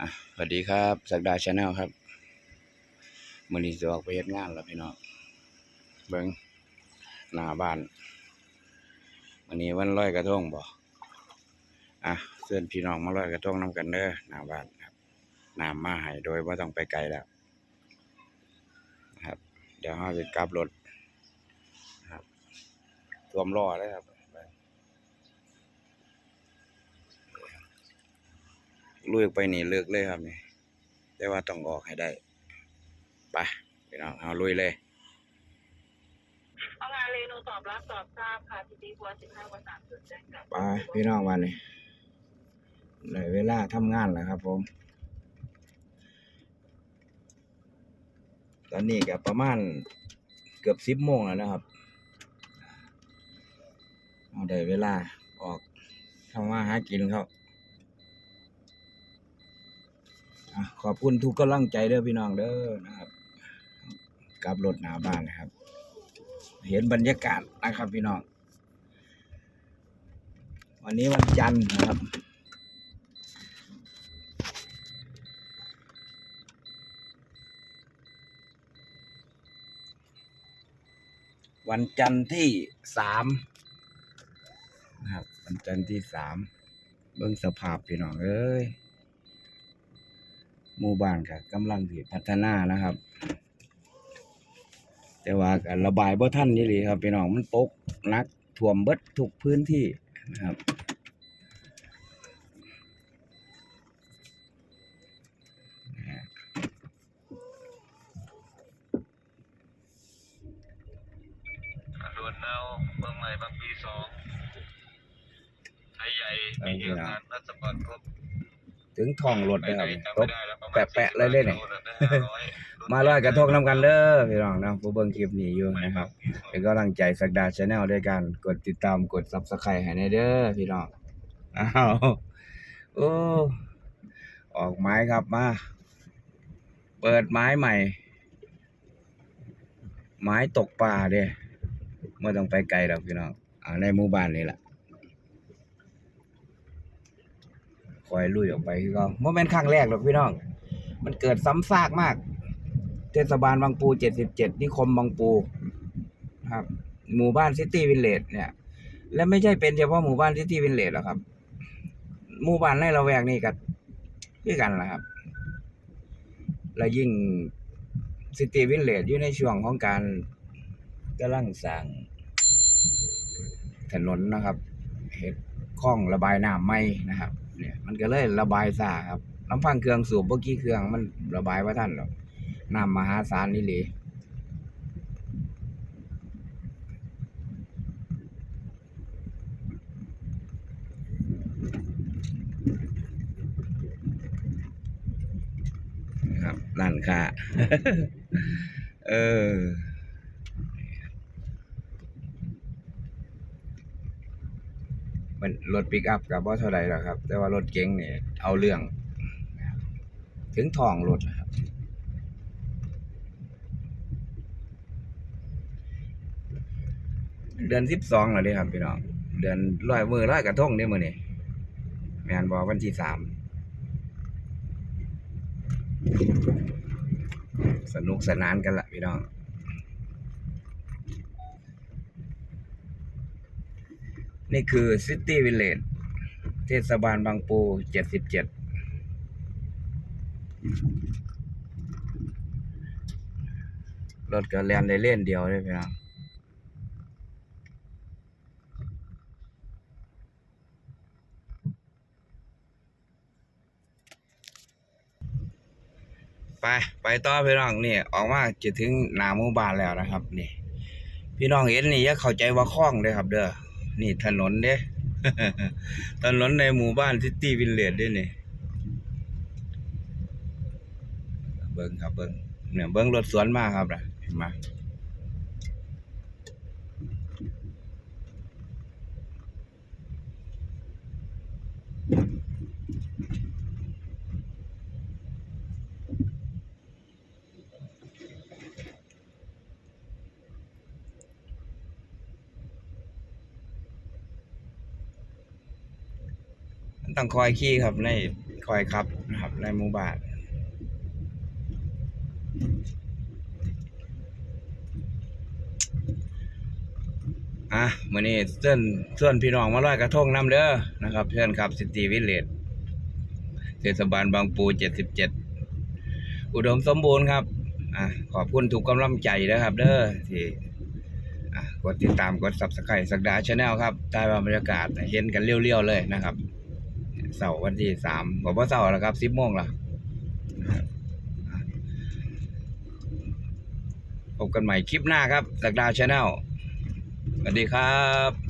อะสวัสดีครับสักดาชาแนลครับมื้อนี้จะออกไปเฮ็ดงานแล้วพี่น้องเบิ่งหน้าบ้านวันนี้วันลอยกระทงบ่อะเชิญพี่น้องมาลอยกระทงนํกันเด้อหน้าบ้านครับน้ำมาให้โดยบ่าต้องไปไกลแล้วครับ เดี๋ยวเฮาสิกลับรถครับท่วมล้อเลยครับ ลุยออกไปนี่เลือกเลยครับนี่แต่ว่าต้องออกให้ได้ไปพี่น้องเอาลุยเลยเอางานเรนูตอบรับตอบทราบค่ะทีดีบัวสิบห้าวันสามจุดแจ้งกลับไปพี่น้องวันนี้เลยเวลาทำงานแล้วครับผม ตอนนี้ก็ประมาณเกือบสิบโมงแล้วนะครับเอาได้เวลาออกทำมาหากินครับอะ ขอบคุณทุกกำลังใจเด้อพี่น้องเด้อนะครับกลับรถหนาบ้านนะครับ เห็นบรรยากาศนะครับพี่น้อง วันนี้วันจันทร์นะครับวันจันทร์ที่สามนะครับ วันจันทร์ที่สามเบิ่งสภาพพี่น้องเอ้ย หมู่บ้านก็กำลังที่พัฒนานะครับ แต่ว่าก็ระบายบ่ทันนี่เลยครับพี่น้องมันตกนักท่วมเบิดทุกพื้นที่นะครับส่วนเอาเมืองใหม่บางปีสองไทยใหญ่มีเยอะงานรัฐบาลครบ ถึงท้องรถไปเลยไหคนรับตกจำไม่ได้แล้วประมาณแปะๆเลยเลยเนี่ยมาลอยกระทงนำกันเด้อพี่น้องนะผู้เบิ่งคลิปนี้อยู่นะครับเป็นกำลังใจสักดาชาแนลด้วยกันกดติดตามกด Subscribe ให้ในเด้อพี่น้องอ้าวโอ้ออกไม้ครับมา เปิดไม้ใหม่ ไม้ตกปลาเด้ไม่ต้องไปไกลหรอกพี่น้องอ่าในหมู่บ้านนี่แหละ คอยลุยออกไปก็บ่แม่นครั้งแรกหรอกพี่น้อง มันเกิดซ้ำซากมาก เทศบาลบางปู77นิคมบางปูครับ หมู่บ้านซิตี้วิลเลจเนี่ย และไม่ใช่เป็นเฉพาะหมู่บ้านซิตี้วิลเลจหรอกครับ หมู่บ้านในละแวกนี้ก็คือกันแหละครับ และยิ่งซิตี้วิลเลจอยู่ในช่วงของการกำลังสร้างถนนนะครับเฮ็ดคลองระบายน้ำใหม่นะครับ เนี่ย มันก็เลยระบายซ่าครับลำพังเครื่องสูบเมื่อกี้เครื่องมันระบายว่าท่านหรอกน้ำมหาศาลนี่เลยครับร้านค้าเออ มันรถปิกอัพกับว่าเท่าไรหรอกครับ แต่ว่ารถเก๋งเนี่ยเอาเรื่อง ถึงทองรถนะครับ เดือนสิบสองแล้วเด้ครับพี่น้อง เดือนร้อยมือร้อยกระทงเด้มื้อนี้แมนบ่วันที่สามสนุกสนานกันละพี่น้อง นี่คือซิตี้วิลเลจเทศบาลบางปูเจ็ดสิบเจ็ดรถก็แล่นได้เล่นเดียวเลยพี่น้องไป ไปต่อพี่น้องนี่ออกมาจะถึงหนาหมู่บ้านแล้วนะครับ นี่ พี่น้องเห็นนี่อย่าเข้าใจว่าคลองเด้อครับ เด้อ นี่ถนนเด้ถนนในหมู่บ้านซิตี้วิลเลจด้วยนี่เบิ้งครับเบิ้งเนี่ยเบิ้งรถสวนมากครับนะเห็นไหม ต้องคอยขี่ครับในคอยครับนะครับ ในหมู่บ้านอะมื้อนี้เชิญเชิญพี่น้องมาลอยกระทงนํเด้อนะครับเชิญครับซิตีวิลเลจเทศบาลบางปู77อุดมสมบูรณ์ครับอะขอบคุณทุกกำลังใจนะครับ เด้อที่อะกดติดตามกด Subscribe สักดาชาแนลครับใต้บรรยากาศเห็นกันเรียวๆเลยนะครับ เสาร์วันที่สามผมว่าเสาร์แล้วครับสิบโมงแล้วนะพบกันใหม่คลิปหน้าครับจากดาวชาแนลสวัสดีครับ